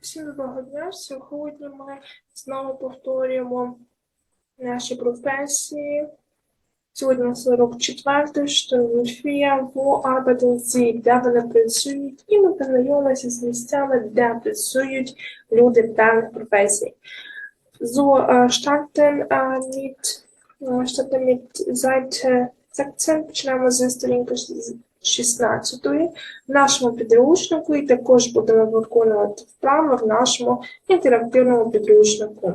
Всім доброго дня. Сьогодні ми знову повторюємо наші професії. Сьогодні у нас 44 штурмфія в Арбатензі, де вони працюють, і ми познайомилися з місцями, де працюють люди певних професій. So äh, starten äh, mit, äh, starten mit Seite 16, починаємо зі сторінки 16. В нашому підручнику і також будемо виконувати вправи в нашому інтерактивному підручнику.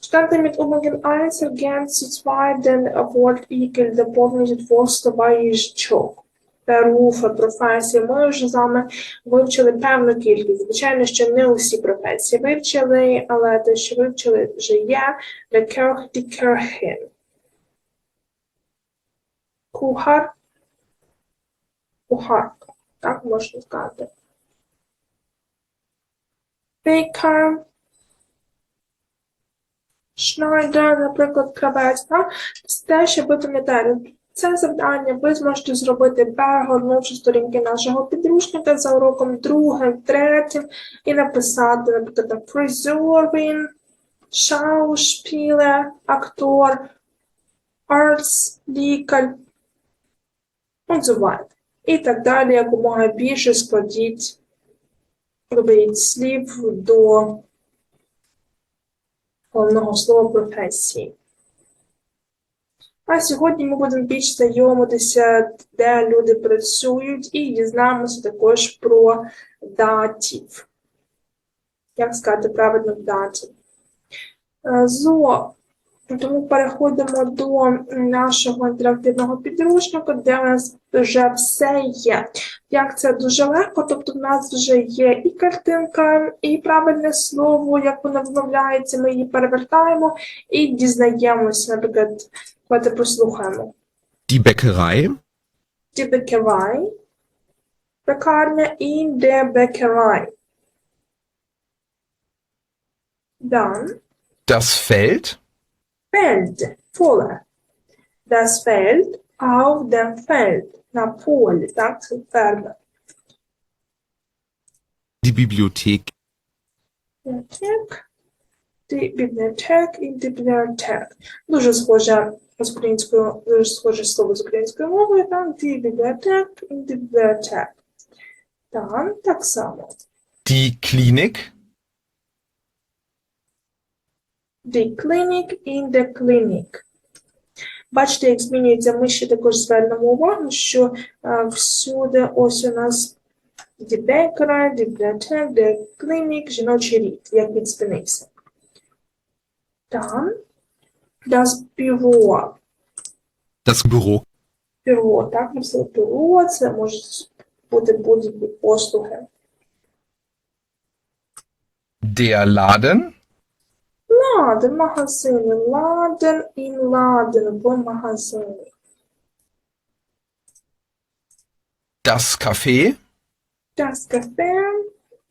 Starten mit Übungen 1 ergänzt zu 2 den Wortartikel доповнюють Востова їжачок. Руфа, професії. Ми вже з вами вивчили певну кількість. Звичайно, що не усі професії вивчили, але те, що вивчили, вже є. Кухар, кухарка, так можна сказати. Baker, Schneider, наприклад, кравець, так? Це те, що ви пам'ятаєте. Це завдання ви зможете зробити, перегорнувши сторінки нашого підручника за уроком другим, третім і написати, наприклад, фризурин, Schauspieler, актор, arts, лікар, so weiter. І так далі, якомога більше складіть, доберіть слів до головного слова професії. А сьогодні ми будемо більш знайомитися, де люди працюють, і дізнаємося також про датів. Як сказати правильно датів? Е, Зо. Тому переходимо до нашого інтерактивного підручника, де у нас вже все є. Як це дуже легко, тобто в нас вже є і картинка, і правильне слово, як воно вимовляється, ми її перевертаємо і дізнаємося, наприклад, давайте послухаємо. Die Bäckerei, Die Bäckerei, пекарня і der Bäckerei. Dann das Feld, Feld, поле. Das Feld auf dem Feld, на полі, так, це ферма. die Bibliothek, Бібліотек, die бібліотек і бібліотек. Дуже схоже з українською, дуже схоже слово з українською мовою, там die бібліотек і бібліотек. Там так само. die Klinik, The clinic in the clinic. Бачите, як змінюється, ми ще також звернемо увагу, що е, всюди ось у нас die bakery, бібліотек, the clinic, жіночий рід, як він спинився. Там das Büro. das Büro, Бюро, так, написали бюро, це можуть бути будь-які послуги. der Laden, Ладен, магазини, ладен і ладен в магазині. das Café, Das Café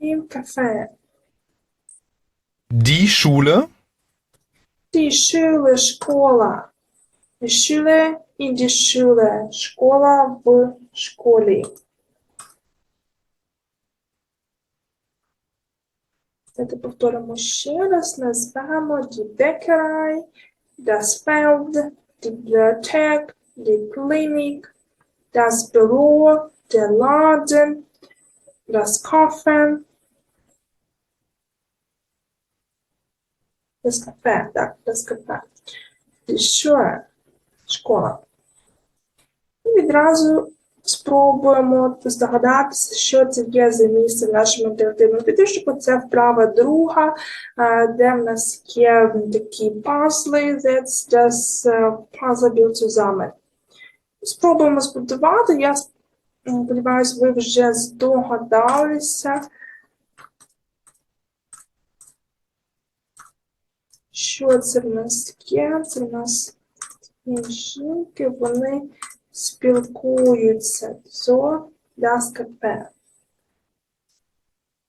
im Café. die Schule, Die Schule, школа. Die Schule in die Schule. Школа в школі. Давайте повторимо ще раз. Назвемо die Bäckerei, das Feld, die Bibliothek, die Klinik, das Büro, der Laden, das Kaffee, das Café, так, das Café. Die Schule, школа. І відразу спробуємо здогадатися, що це є за місце в нашому інтерактивному підручнику. Це вправа друга, е, де в нас є такі пазли, that's das е, Puzzlebild zusammen. Спробуємо збудувати. Я сподіваюся, ви вже здогадалися. Що це в нас таке? Це в нас жінки, вони спілкуються. Зо das Café.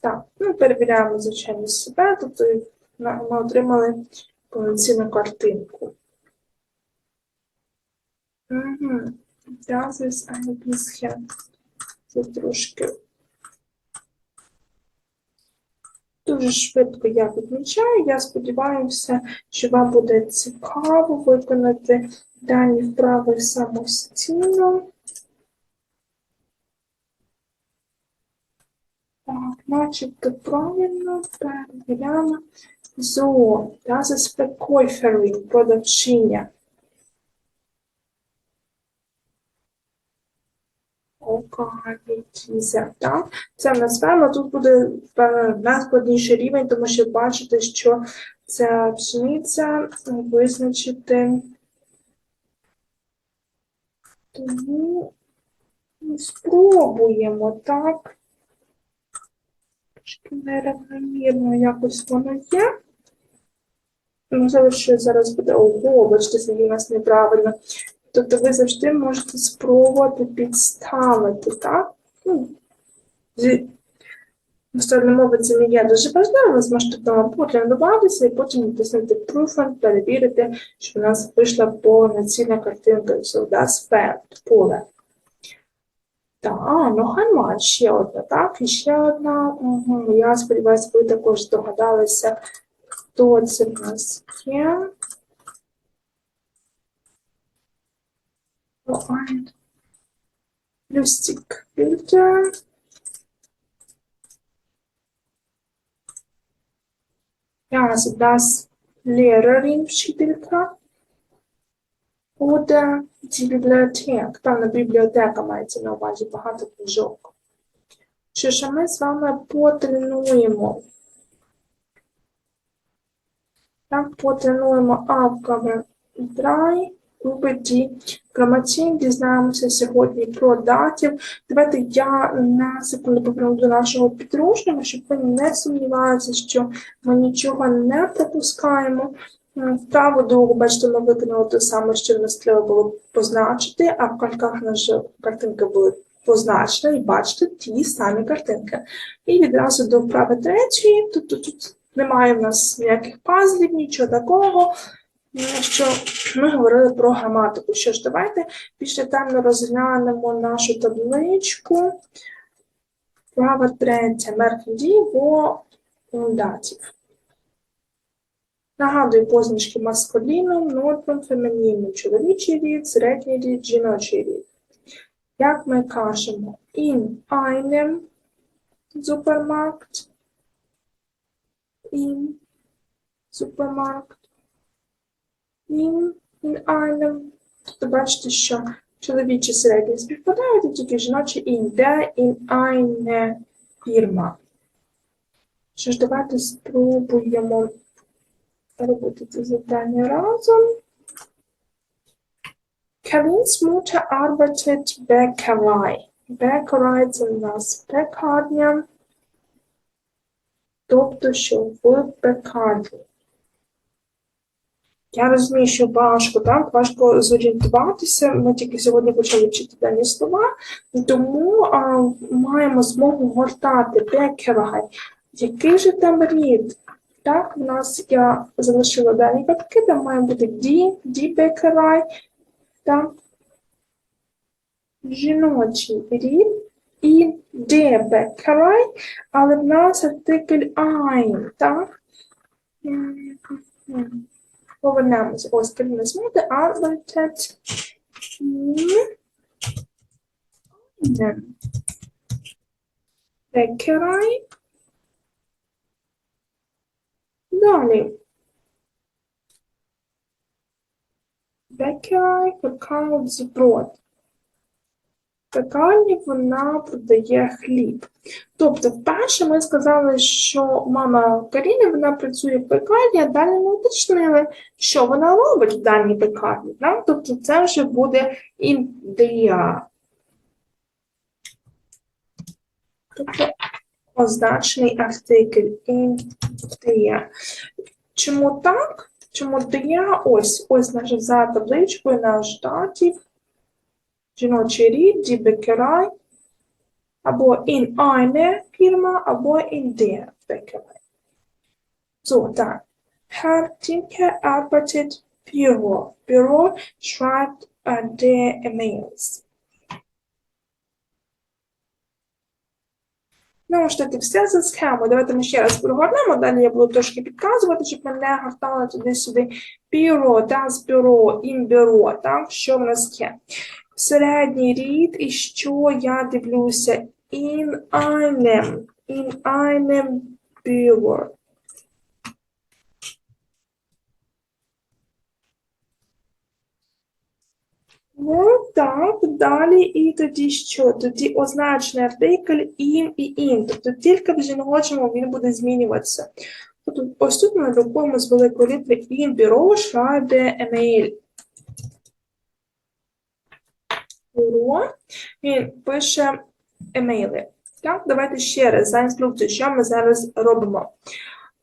Так, ну перевіряємо, звичайно, себе, тобто ми отримали повноцінну картинку. Угу. Das ist. Це трошки дуже швидко я відмічаю. Я сподіваюся, що вам буде цікаво виконати дані вправи самостійно. Так, начебто правильно, перевіряємо. So, das Verkäuferin, продавчиня. Так? Це в нас ферма. Тут буде е, найскладніший рівень, тому що бачите, що ця пшениця визначити. Тому спробуємо, так? Трошки неравномірно якось воно є. Можливо, що зараз буде ого, бачите, це у нас неправильно. Тобто ви завжди можете спробувати підставити, так? Ну, Іноземна мова це не є дуже важливо, ви зможете вдома потренуватися і потім натиснути Prüfen, перевірити, що в нас вийшла повноцінна картинка. So, das Feld, поле. Так, ну Хайман, ще одна, так? І ще одна. Угу. Я сподіваюся, ви також здогадалися, хто це в нас є. So ein also das Lehrerin вчителька. Oder die Bibliothek. Певна бібліотека мається на увазі багато книжок. Що ж, ми з вами потренуємо. Так, потренуємо Aufgabe 3 Рубриці граматин дізнаємося сьогодні про датів. Давайте я на секунду поверну до нашого підручника, щоб ви не сумнівалися, що ми нічого не пропускаємо. М, Вправо другу, бачите, ми виконали те саме, що в нас треба було позначити, а в кальках наші картинки були позначені, і бачите ті самі картинки. І відразу до вправи третьої. Тут, тут, тут немає в нас ніяких пазлів, нічого такого. Ну, що ми говорили про граматику. Що ж, давайте більш детально розглянемо нашу табличку. Права третя. Меркді во датів. Нагадую позначки маскуліну, нотном, фемінійну, чоловічий рід, середній рід, жіночий рід. Як ми кажемо, in einem Supermarkt, in Supermarkt. Тобто бачите, що чоловічі середні співпадають, а тільки жіночі in der, in eine Firma. Що ж, давайте спробуємо робити це завдання разом. Karins Mutter arbeitet Bäckerei. Bäckerei – це у нас пекарня, тобто, що в пекарні. Я розумію, що важко, так? Важко зорієнтуватися. Ми тільки сьогодні почали вчити дані слова, тому а, маємо змогу гортати Бекерай. Який же там рід? Так, в нас я залишила дані картки, там має бути ді, ді Бекерай, так. Жіночий рід і де Бекерай, але в нас артикль ein, так? М-м-м. Повернемося. Ось керівне смуги, arbeitet in Bäckerei. Далі. Bäckerei verkauft Brot. Пекарні вона продає хліб. Тобто, вперше ми сказали, що мама Каріни вона працює в пекарні, а далі ми уточнили, що вона робить в даній пекарні. Да? Тобто це вже буде ідея. Тобто означений артикль ідея. Чому так? Чому дія? Ось, ось наша за табличкою наш датів. Жіночий рід, Bäckerei, або in eine Firma, або in der Bäckerei. So, dann. Herr Timke arbeitet Büro. Büro schreibt äh, der E-Mails. Ну, що ти все за схемою. Давайте ми ще раз прогорнемо, далі я буду трошки підказувати, щоб ми не гортали туди-сюди. Бюро, das бюро, in бюро, так, що в нас є? Середній рід, і що я дивлюся? In einem, in einem Büro. Ну, так, далі і тоді що? Тоді означений артикль ім і ін. Тобто тільки в жіночому він буде змінюватися. Тобто, ось тут ми друкуємо з великої літери ін бюро шайбе емейль. Бюро. Він пише емейли. Так, давайте ще раз за інструкцією, що ми зараз робимо.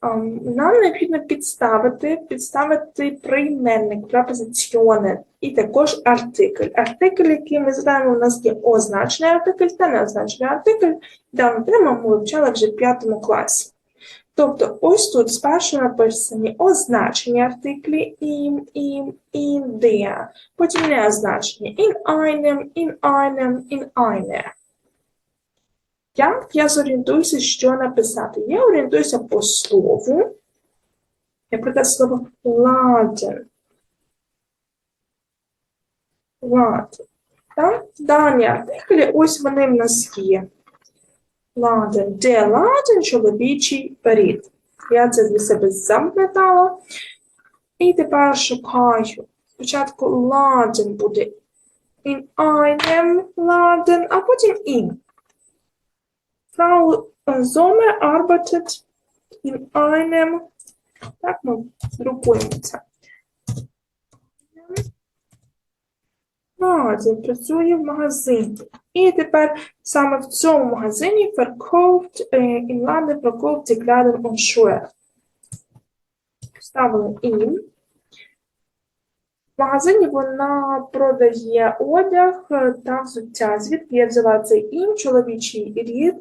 Ем, Нам необхідно підставити, підставити прийменник, препозиціони і також артикль. Артикль, який ми знаємо, у нас є означений артикль та неозначений артикль. Дану тему ми вивчали вже в п'ятому класі. Тобто, ось тут спершу написані означені артиклі ім, ім, ін, der, потім неозначені in einem, in einem, in einer. Як я зорієнтуюся, що написати? Я орієнтуюся по слову. Наприклад, слово ладен. Ладен. Дані артиклі, ось вони в нас є. Ладен. Де ладен чоловічий перід. Я це для себе запам'ятала. І тепер шукаю. Спочатку ладен буде in einem ладен, а потім in. Frau Sommer arbeitet in einem, так ми друкуємо це. Магазин працює в магазині. І тепер саме в цьому магазині verkauft, е, in London verkauft die Kleidung und Schuhe. Ставили in. В магазині вона продає одяг та взуття. Звідки я взяла цей in, чоловічий рід,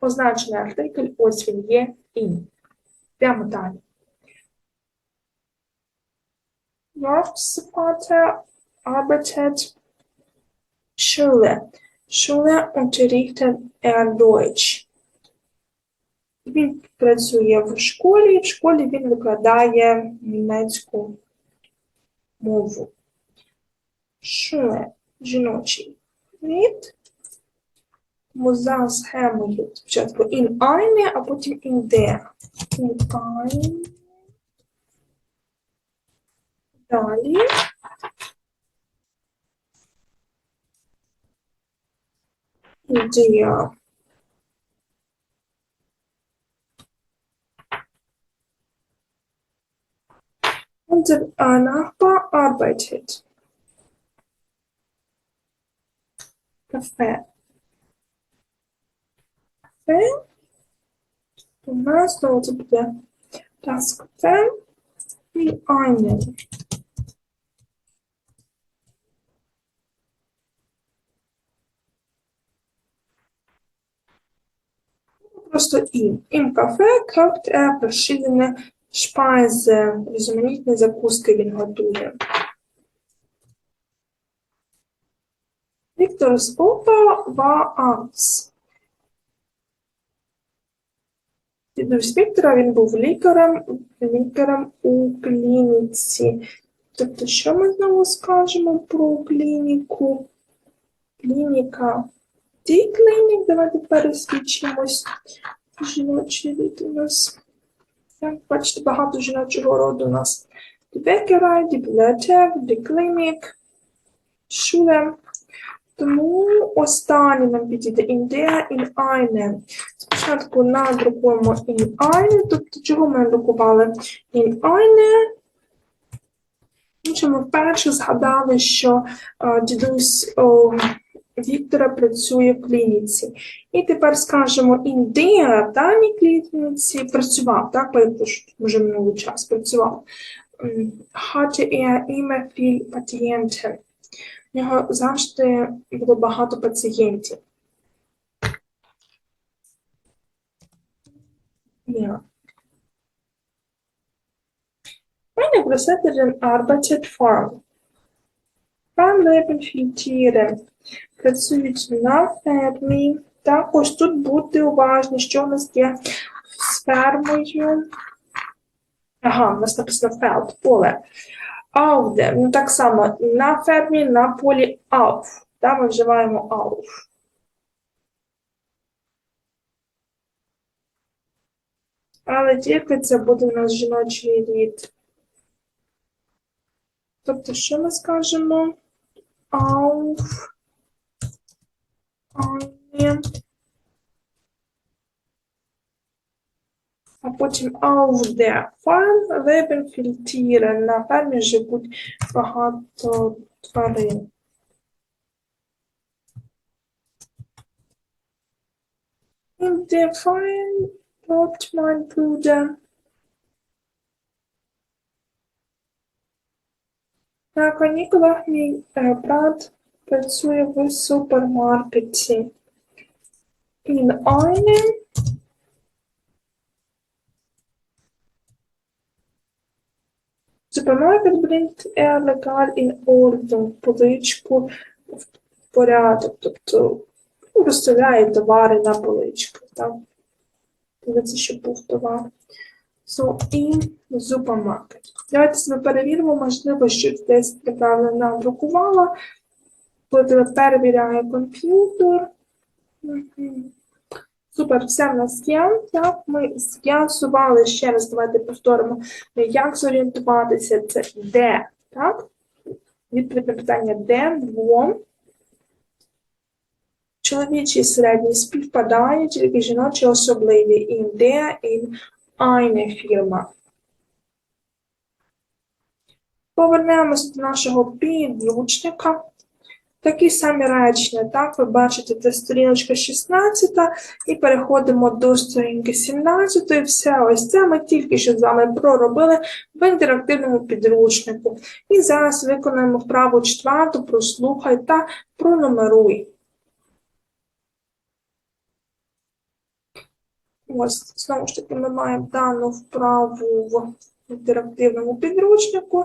Означений артикль, ось він є in. Прямо далі. Workspater arbeitet Schule. Schule unterrichtet er Deutsch. Він працює в школі, в школі він викладає німецьку мову. Schule – жіночий рід. Тому схемою спочатку in eine, а потім in der. In eine. Далі. In der. Unser äh, Nachbar arbeitet. Kaffee. Kaffee. У нас знову це буде das Kaffee і einen. Просто им. Im Kaffee kocht er verschiedene Speise, різноманітні закуски він готує. Віктор's Opa war Arzt. Дідусь Віктора він був лікарем, лікарем у клініці. Тобто, що ми знову скажемо про клініку? Клініка. Die клінік, давайте пересвідчимось. Жіночий рід у нас. Як бачите, багато жіночого роду у нас. Bäckerei, die Bibliothek, die Тому останнє нам підійде der, in eine. Спочатку надрукуємо in eine, тобто чого ми eine. Тому що ми вперше згадали, що е, дідусь о, Віктора працює в клініці. І тепер скажемо der, в даній клініці працював, так, перепрошую, вже минулий час працював. Hatte er immer viel Patienten. Нього завжди було багато пацієнтів. Ja. Meine Großeltern arbeitet farm. Там leben. Працюють на фермі. Також тут будьте уважні, що у нас є з фермою. Ага, у нас написано фелд, поле. Ауде. Ну так само на фермі, на полі ауф. Там ми вживаємо ауф. Але тільки це буде у нас жіночий рід. Тобто, що ми скажемо? Auf а потім der Farm leben. На фермі живуть багато тварин. In der Farm lebt. На канікулах мій брат працює в супермаркеті. In einem Supermarkt bringt er legal in Ordnung, поличку в порядок, тобто ну, розставляє товари на поличку. Так? Дивиться, щоб був товар. So, in supermarket. Давайте себе перевіримо, можливо, щось десь неправильно надрукувала. Коли перевіряє комп'ютер. Супер, все в нас є. Так, ми з'ясували ще раз, давайте повторимо, як зорієнтуватися, це де, так? Відповідь на питання де, двом. Чоловічий середній співпадає, тільки жіночі особливі. In der, in eine Firma. Повернемось до нашого підручника. Такі самі речення, так, ви бачите, це сторіночка 16, і переходимо до сторінки 17. Все ось це ми тільки що з вами проробили в інтерактивному підручнику. І зараз виконаємо вправу четверту, прослухай та пронумеруй. Ось, знову ж таки, ми маємо дану вправу в інтерактивному підручнику.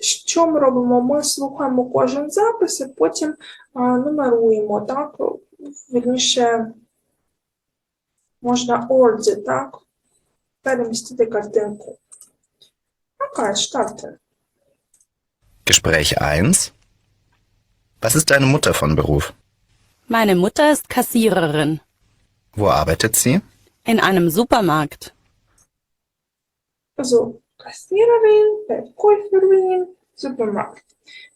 Що ми робимо? Ми слухаємо кожен запис і потім а, нумеруємо, так? Вірніше, можна орді, так? Перемістити картинку. Окей, старте. Gespräch 1. Was ist deine Mutter von Beruf? Meine Mutter ist Kassiererin Wo arbeitet sie? in einem Supermarkt. So, касіровин, Verkäuferin, супермаркет.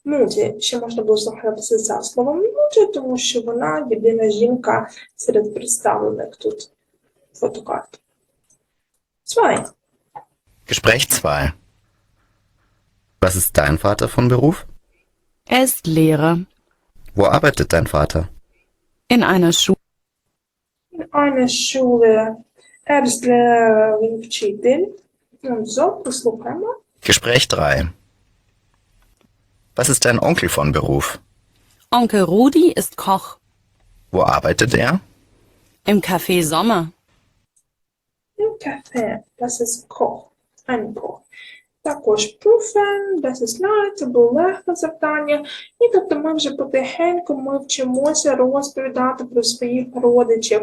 Муді, ще можна було згадатися за словом муді, тому що вона єдина жінка серед представлених тут фотокарт. Zwei. Gespräch 2. Was ist dein Vater von Beruf? Er ist Lehrer Wo arbeitet dein Vater? in einer Schule. Eine Schule. Erstler він вчитель. Ну, Зо, послухаємо. Gespräch 3. Was ist dein Onkel von Beruf? Onkel Rudi ist Koch Wo arbeitet er? im Café Sommer. Im Café. Das ist Koch. Ein Koch. Також пруфен, das ist light, це було легке завдання. І тобто ми вже потихеньку ми вчимося розповідати про своїх родичів.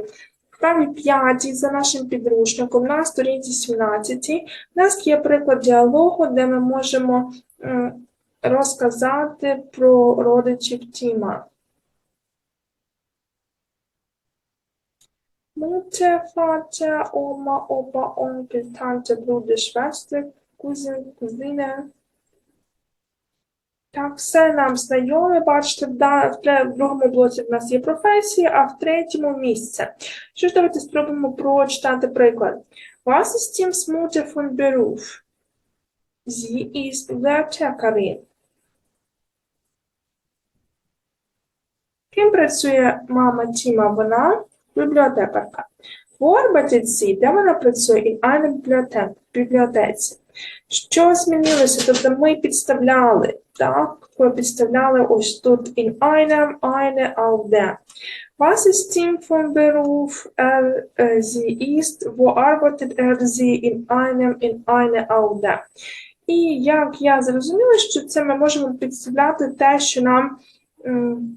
Вправі 5 за нашим підручником на сторінці 17 у нас є приклад діалогу, де ми можемо розказати про родичів Тіма. Mutter, Vater, Oma, Opa, Onkel, Tante, Bruder, Schwester, Cousin, Cousine. Так, все нам знайоме. Бачите, да, в другому блоці в нас є професії, а в третьому місце. Що ж, давайте спробуємо прочитати приклад. Was ist Tims Mutter von Beruf? Sie ist Werktäkerin. Ким працює мама Тіма? Вона бібліотекарка. Wo arbeitet? Де вона працює? In einer бібліотеці. Що змінилося? Тобто ми підставляли, так? Ми підставляли ось тут in einem, eine, auf der. Was ist Tim von Beruf? Er, äh, sie ist. Wo arbeitet er? Sie in einem, in eine, auf der. І як я зрозуміла, що це ми можемо підставляти те, що нам м,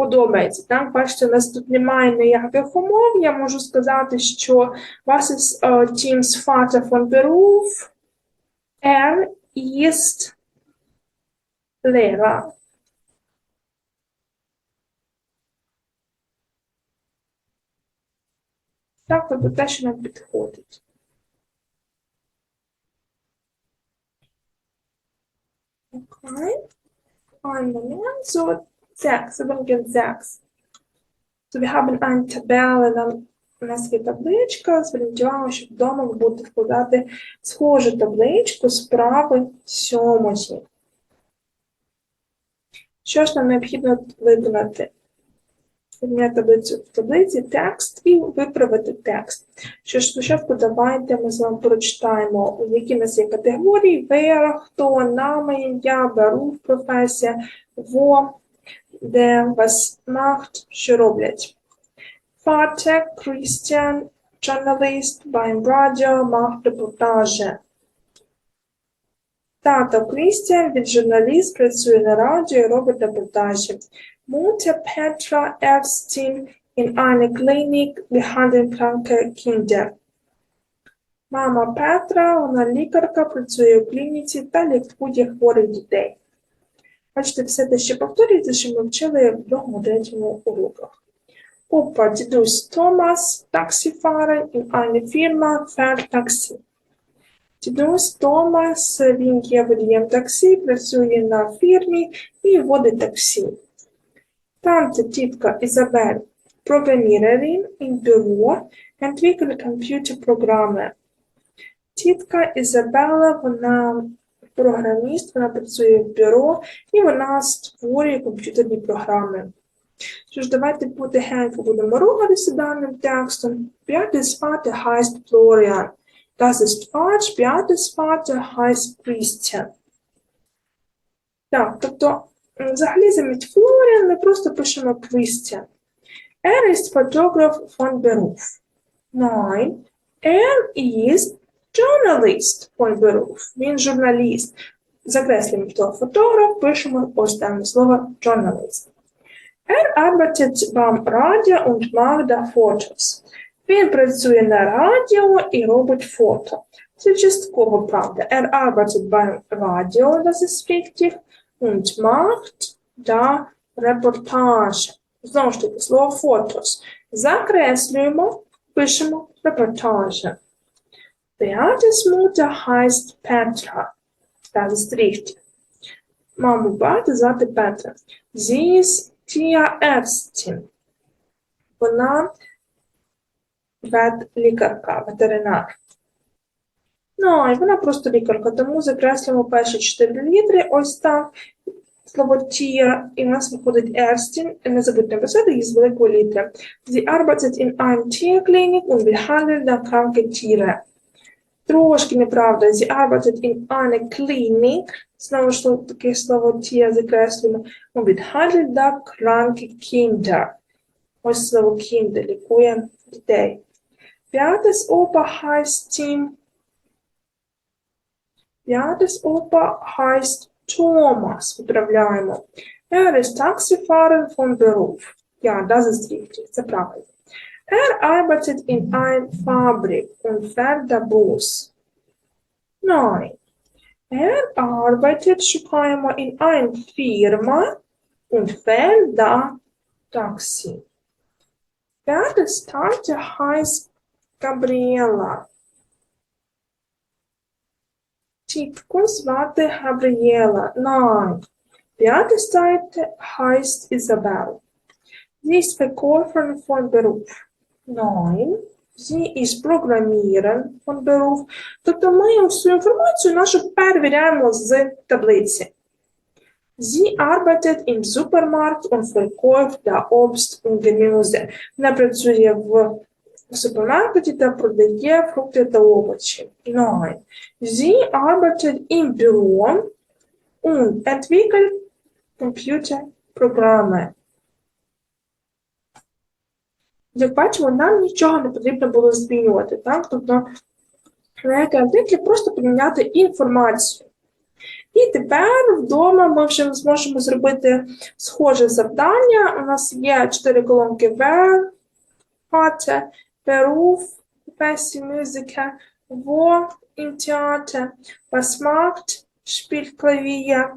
подобається. Так, бачите, у нас тут немає ніяких умов. Я можу сказати, що was ist äh, Tims Vater von Beruf? Er ist Lehrer. Так, тобто те, що нам підходить. Okay. Einen Moment. So, sechs, übrigens sechs. So, wir haben eine Tabelle, dann у є табличка. Зверніть увагу, що вдома ви будете вкладати схожу табличку справи сьомої. Що ж нам необхідно виконати? Підняти таблицю в таблиці текст і виправити текст. Що ж, спочатку давайте ми з вами прочитаємо, які в нас є категорії, вера, хто, нами, ім'я, беру, професія, во, де, вас, macht, що роблять. Vater, Christian, journalist, beim Radio, macht репортажі. Тато Крістіан, він журналіст, працює на радіо і робить репортажі. Mutter Petra Epstein in einer Klinik behandelt kranke Kinder. Мама Петра, вона лікарка, працює у клініці та лікує хворих дітей. Бачите, все те, що повторюється, що ми вчили в другому-третьому уроках. Опа, дідусь Томас, таксифарен in eine Firma fährt Taxi. Дідусь Томас, він є водієм таксі, працює на фірмі і водить таксі. Tante тітка Ізабель, програміреrin in Büro, entwickelt комп'ютер-програми. Тітка Ізабела, вона програміст, вона працює в бюро і вона створює комп'ютерні програми. Що ж, давайте потихеньку будемо рухатися даним текстом. П'ятий Vater heißt Florian. Das ist falsch. П'ятий Vater heißt Christian. Так, тобто, взагалі замість Florian ми просто пишемо Christian. Er ist Fotograf von Beruf. Nein, er ist Journalist von. Він журналіст. Закреслюємо хто фотограф, пишемо ось дане слово journalist. Er arbeitet beim Radio und macht Fotos. Він працює на радіо і робить фото. Це частково правда. Er arbeitet beim Radio, das ist richtig, und macht da Reportage. Знову ж таки, слово фотос. Закреслюємо, пишемо репортаже. Beates Mutter heißt Petra. Das ist richtig. Маму Бати звати Петра. Sie ist Tierärztin. Вона ветлікарка, ветеринар. Ну, і вона просто лікарка, тому закреслюємо перші чотири літри, ось так. Слово тір, і в нас виходить Ерстін, не забудьте написати її з великої літери. Sie arbeitet in einem Tierklinik und behandelt kranke Tiere. Трошки неправда. Sie arbeitet in einer Klinik. Знову ж таки слово тія закреслюємо. Behandelt da kranke Kinder. Ось слово Kinder лікує дітей. П'ятис опа heißt Tim. Опа heißt Thomas. Виправляємо. Er ist Taxifahrer von Beruf. Ja, das ist richtig. Це правильно. Er arbeitet in einer Fabrik und fährt der Bus. Nein, er arbeitet schon einmal in einer Firma und fährt da Taxi. Pferdes Tante heißt Gabriela. Titkos Warte Gabriela. Nein, Pferdes Tante heißt Isabel. Sie ist Verkäuferin von Beruf. Nein. Sie ist Programmiererin von Beruf. Тобто ми всю інформацію нашу перевіряємо з таблиці. Sie arbeitet im Supermarkt und verkauft da Obst und Gemüse. Вона працює в супермаркеті та продає фрукти та овочі. Nein. Sie arbeitet im Büro und entwickelt Computerprogramme. Як бачимо, нам нічого не потрібно було змінювати, так? Тобто, на які артиклі просто поміняти інформацію. І тепер вдома ми вже зможемо зробити схоже завдання. У нас є чотири колонки Where, hatte, Beruf, Musiker, wo, im Theater, was macht, spielt Klavier,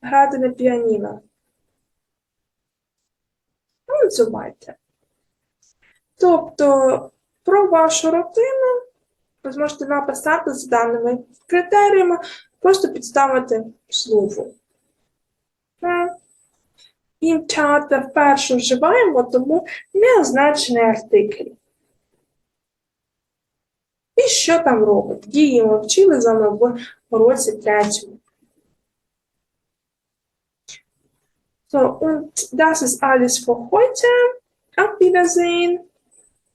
грати на піаніно. Ну, so weiter. Тобто про вашу рутину ви зможете написати з даними критеріями, просто підставити слово. Е, театр вперше вживаємо, тому не означений артикль. І що там робить? Дії ми вчили з вами в уроці третьому. So, und das ist alles für heute. Auf Wiedersehen.